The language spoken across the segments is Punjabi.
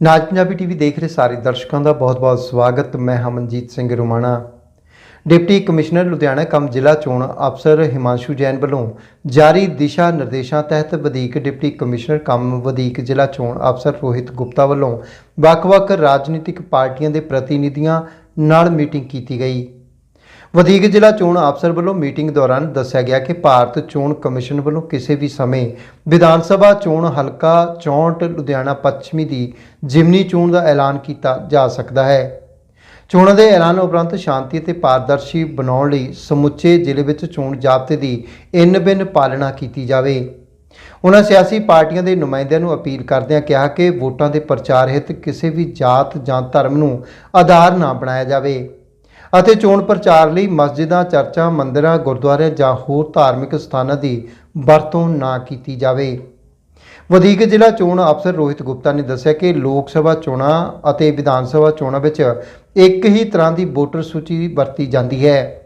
ਨਾਜ ਪੰਜਾਬੀ ਟੀਵੀ ਦੇਖ ਰਹੇ ਸਾਰੇ ਦਰਸ਼ਕਾਂ ਦਾ ਬਹੁਤ-ਬਹੁਤ ਸਵਾਗਤ। ਮੈਂ Hamanjit Singh Rumana. Deputy commissioner Ludhiana cum ਜ਼ਿਲ੍ਹਾ ਚੋਣ ਅਫਸਰ ਹਿਮਾਂਸ਼ੂ ਜੈਨ ਵੱਲੋਂ ਜਾਰੀ ਦਿਸ਼ਾ ਨਿਰਦੇਸ਼ਾਂ ਤਹਿਤ ਵਧੀਕ ਡਿਪਟੀ ਕਮਿਸ਼ਨਰ ਕਮ ਵਧੀਕ ਜ਼ਿਲ੍ਹਾ ਚੋਣ ਅਫਸਰ ਰੋਹਿਤ ਗੁਪਤਾ ਵੱਲੋਂ ਵੱਖ-ਵੱਖ ਰਾਜਨੀਤਿਕ ਪਾਰਟੀਆਂ ਦੇ ਪ੍ਰਤੀਨਿਧੀਆਂ ਨਾਲ ਮੀਟਿੰਗ ਕੀਤੀ ਗਈ। ਵਧੀਕ ਜ਼ਿਲ੍ਹਾ ਚੋਣ ਅਫਸਰ ਵੱਲੋਂ ਮੀਟਿੰਗ ਦੌਰਾਨ ਦੱਸਿਆ ਗਿਆ ਕਿ ਭਾਰਤ ਚੋਣ ਕਮਿਸ਼ਨ ਵੱਲੋਂ ਕਿਸੇ ਵੀ ਸਮੇਂ ਵਿਧਾਨ ਸਭਾ ਚੋਣ ਹਲਕਾ 64 ਲੁਧਿਆਣਾ ਪੱਛਮੀ ਦੀ ਜਿਮਨੀ ਚੋਣ ਦਾ ਐਲਾਨ ਕੀਤਾ ਜਾ ਸਕਦਾ ਹੈ। ਚੋਣਾਂ ਦੇ ਐਲਾਨ ਉਪਰੰਤ ਸ਼ਾਂਤੀ ਅਤੇ ਪਾਰਦਰਸ਼ੀ ਬਣਾਉਣ ਲਈ ਸਮੁੱਚੇ ਜ਼ਿਲ੍ਹੇ ਵਿੱਚ ਚੋਣ ਜ਼ਾਬਤੇ ਦੀ ਇੰਨ-ਬਿੰਨ ਪਾਲਣਾ ਕੀਤੀ ਜਾਵੇ। ਉਹਨਾਂ ਸਿਆਸੀ ਪਾਰਟੀਆਂ ਦੇ ਨੁਮਾਇੰਦਿਆਂ ਨੂੰ ਅਪੀਲ ਕਰਦਿਆਂ ਕਿਹਾ ਕਿ ਵੋਟਾਂ ਦੇ ਪ੍ਰਚਾਰ ਹਿੱਤ ਕਿਸੇ ਵੀ ਜਾਤ ਜਾਂ ਧਰਮ ਨੂੰ ਆਧਾਰ ਨਾ ਬਣਾਇਆ ਜਾਵੇ। ਅਤੇ ਚੋਣ ਪ੍ਰਚਾਰ ਲਈ ਮਸਜਿਦਾਂ, ਚਰਚਾਂ, ਮੰਦਿਰਾਂ, ਗੁਰਦੁਆਰਿਆਂ ਜਾਂ ਹੋਰ ਧਾਰਮਿਕ ਸਥਾਨਾਂ ਦੀ ਵਰਤੋਂ ਨਾ ਕੀਤੀ ਜਾਵੇ। ਵਧੀਕ ਜ਼ਿਲ੍ਹਾ ਚੋਣ ਅਫਸਰ ਰੋਹਿਤ ਗੁਪਤਾ ਨੇ ਦੱਸਿਆ ਕਿ ਲੋਕ ਸਭਾ ਚੋਣਾਂ ਅਤੇ ਵਿਧਾਨ ਸਭਾ ਚੋਣਾਂ ਵਿੱਚ ਇੱਕ ਹੀ ਤਰ੍ਹਾਂ ਦੀ ਵੋਟਰ ਸੂਚੀ ਵਰਤੀ ਜਾਂਦੀ ਹੈ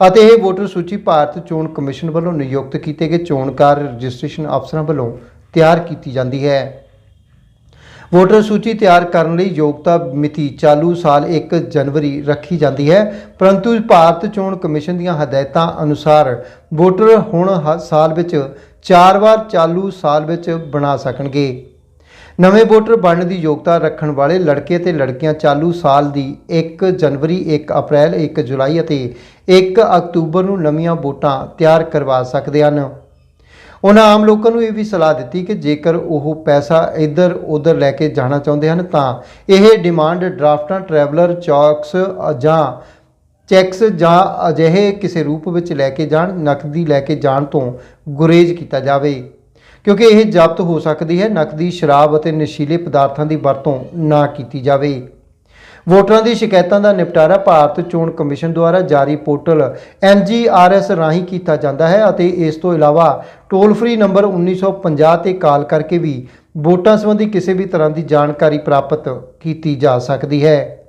ਅਤੇ ਇਹ ਵੋਟਰ ਸੂਚੀ ਭਾਰਤ ਚੋਣ ਕਮਿਸ਼ਨ ਵੱਲੋਂ ਨਿਯੁਕਤ ਕੀਤੇ ਗਏ ਚੋਣ ਕਾਰ ਰਜਿਸਟ੍ਰੇਸ਼ਨ ਅਫਸਰਾਂ ਵੱਲੋਂ ਤਿਆਰ ਕੀਤੀ ਜਾਂਦੀ ਹੈ। ਵੋਟਰ ਸੂਚੀ ਤਿਆਰ ਕਰਨ ਲਈ ਯੋਗਤਾ ਮਿਤੀ ਚਾਲੂ ਸਾਲ 1 ਜਨਵਰੀ ਰੱਖੀ ਜਾਂਦੀ ਹੈ। ਪਰੰਤੂ ਭਾਰਤ ਚੋਣ ਕਮਿਸ਼ਨ ਦੀਆਂ ਹਦਾਇਤਾਂ ਅਨੁਸਾਰ ਵੋਟਰ ਹੁਣ ਹ- ਸਾਲ ਵਿੱਚ 4 ਵਾਰ ਚਾਲੂ ਸਾਲ ਵਿੱਚ ਬਣਾ ਸਕਣਗੇ। ਨਵੇਂ ਵੋਟਰ ਬਣਨ ਦੀ ਯੋਗਤਾ ਰੱਖਣ ਵਾਲੇ ਲੜਕੇ ਤੇ ਲੜਕੀਆਂ ਚਾਲੂ ਸਾਲ ਦੀ 1 ਜਨਵਰੀ 1 ਅਪ੍ਰੈਲ 1 ਜੁਲਾਈ ਅਤੇ 1 ਅਕਤੂਬਰ ਨੂੰ ਨਵੀਆਂ ਵੋਟਾਂ ਤਿਆਰ ਕਰਵਾ ਸਕਦੇ ਹਨ। ਉਹਨਾਂ ਆਮ ਲੋਕਾਂ ਨੂੰ ਇਹ ਵੀ ਸਲਾਹ ਦਿੱਤੀ ਕਿ ਜੇਕਰ ਉਹ ਪੈਸਾ ਇੱਧਰ ਉੱਧਰ ਲੈ ਕੇ ਜਾਣਾ ਚਾਹੁੰਦੇ ਹਨ, ਤਾਂ ਇਹ ਡਿਮਾਂਡ ਡਰਾਫਟਾਂ, ਟਰੈਵਲਰ ਚੌਕਸ ਜਾਂ ਚੈਕਸ ਜਾਂ ਅਜਿਹੇ ਕਿਸੇ ਰੂਪ ਵਿੱਚ ਲੈ ਕੇ ਜਾਣ, ਨਕਦੀ ਲੈ ਕੇ ਜਾਣ ਤੋਂ ਗੁਰੇਜ਼ ਕੀਤਾ ਜਾਵੇ। ਕਿਉਂਕਿ ਇਹ ਜ਼ਬਤ ਹੋ ਸਕਦੀ ਹੈ, ਨਕਦੀ ਸ਼ਰਾਬ ਅਤੇ ਨਸ਼ੀਲੇ ਪਦਾਰਥਾਂ ਦੀ ਵਰਤੋਂ ਨਾ ਕੀਤੀ ਜਾਵੇ। ਵੋਟਰਾਂ ਦੀ ਸ਼ਿਕਾਇਤਾਂ ਦਾ ਨਿਪਟਾਰਾ ਭਾਰਤ ਚੋਣ ਕਮਿਸ਼ਨ ਦੁਆਰਾ ਜਾਰੀ ਪੋਰਟਲ NGRS ਰਾਹੀਂ ਕੀਤਾ ਜਾਂਦਾ ਹੈ ਅਤੇ ਇਸ ਤੋਂ ਇਲਾਵਾ ਟੋਲ ਫ੍ਰੀ ਨੰਬਰ 1950 ਤੇ ਕਾਲ ਕਰਕੇ ਵੀ ਵੋਟਾਂ ਸੰਬੰਧੀ ਕਿਸੇ ਵੀ ਤਰ੍ਹਾਂ ਦੀ ਜਾਣਕਾਰੀ ਪ੍ਰਾਪਤ ਕੀਤੀ ਜਾ ਸਕਦੀ ਹੈ।